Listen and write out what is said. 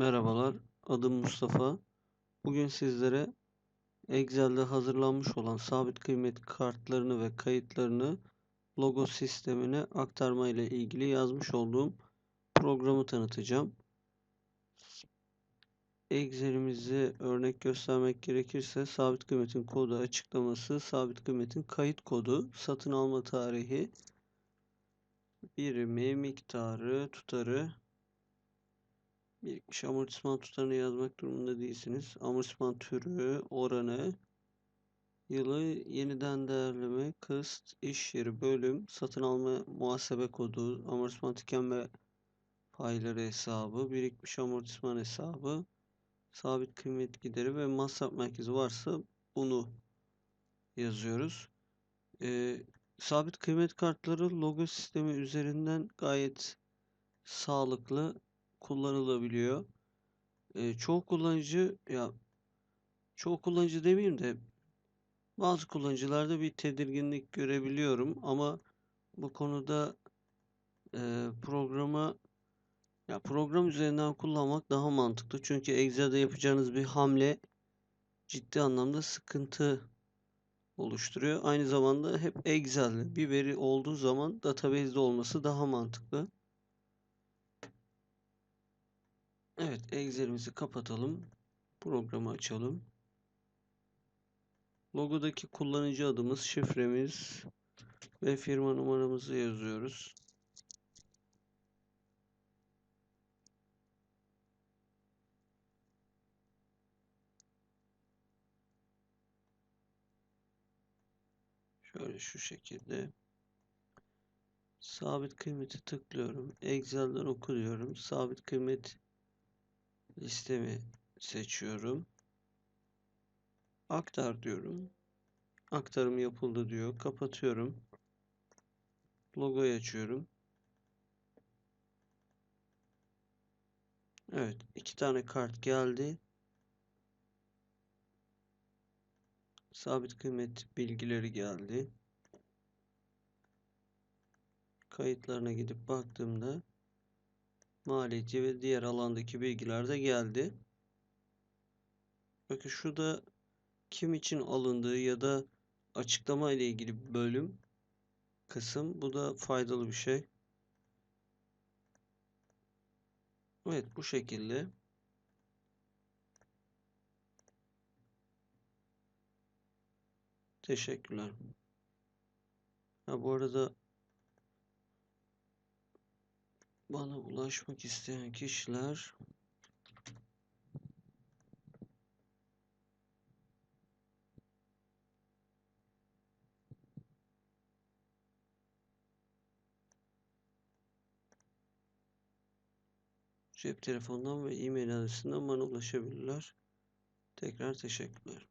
Merhabalar, adım Mustafa. Bugün sizlere Excel'de hazırlanmış olan sabit kıymet kartlarını ve kayıtlarını logo sistemine aktarma ile ilgili yazmış olduğum programı tanıtacağım. Excel'imizi örnek göstermek gerekirse sabit kıymetin kodu açıklaması, sabit kıymetin kayıt kodu, satın alma tarihi, birimi, miktarı, tutarı, Birikmiş amortisman tutarını yazmak durumunda değilsiniz. Amortisman türü, oranı, yılı, yeniden değerleme, kıst, iş yeri, bölüm, satın alma muhasebe kodu, amortisman tükenme payları hesabı, birikmiş amortisman hesabı, sabit kıymet gideri ve masraf merkezi varsa bunu yazıyoruz. Ee, sabit kıymet kartları logo sistemi üzerinden gayet sağlıklı kullanılabiliyor. E, çoğu kullanıcı ya çoğu kullanıcı demeyeyim de bazı kullanıcılarda bir tedirginlik görebiliyorum ama bu konuda e, programa ya program üzerinden kullanmak daha mantıklı. Çünkü Excel'de yapacağınız bir hamle ciddi anlamda sıkıntı oluşturuyor. Aynı zamanda hep Excel'de bir veri olduğu zaman database'de olması daha mantıklı. Evet, Excel'imizi kapatalım. Programı açalım. Logodaki kullanıcı adımız, şifremiz ve firma numaramızı yazıyoruz. Şöyle şu şekilde. Sabit kıymeti tıklıyorum. Excel'den oku diyorum. Sabit kıymet listemi seçiyorum. Aktar diyorum. Aktarım yapıldı diyor. Kapatıyorum. Logoyu açıyorum. Evet. iki tane kart geldi. Sabit kıymet bilgileri geldi. Kayıtlarına gidip baktığımda maliyeti ve diğer alandaki bilgiler de geldi. Bakın şurada kim için alındığı ya da açıklama ile ilgili bölüm kısım. Bu da faydalı bir şey. Evet bu şekilde. Teşekkürler. Ha bu arada bana ulaşmak isteyen kişiler cep telefonundan ve e-mail adresinden bana ulaşabilirler. Tekrar teşekkürler.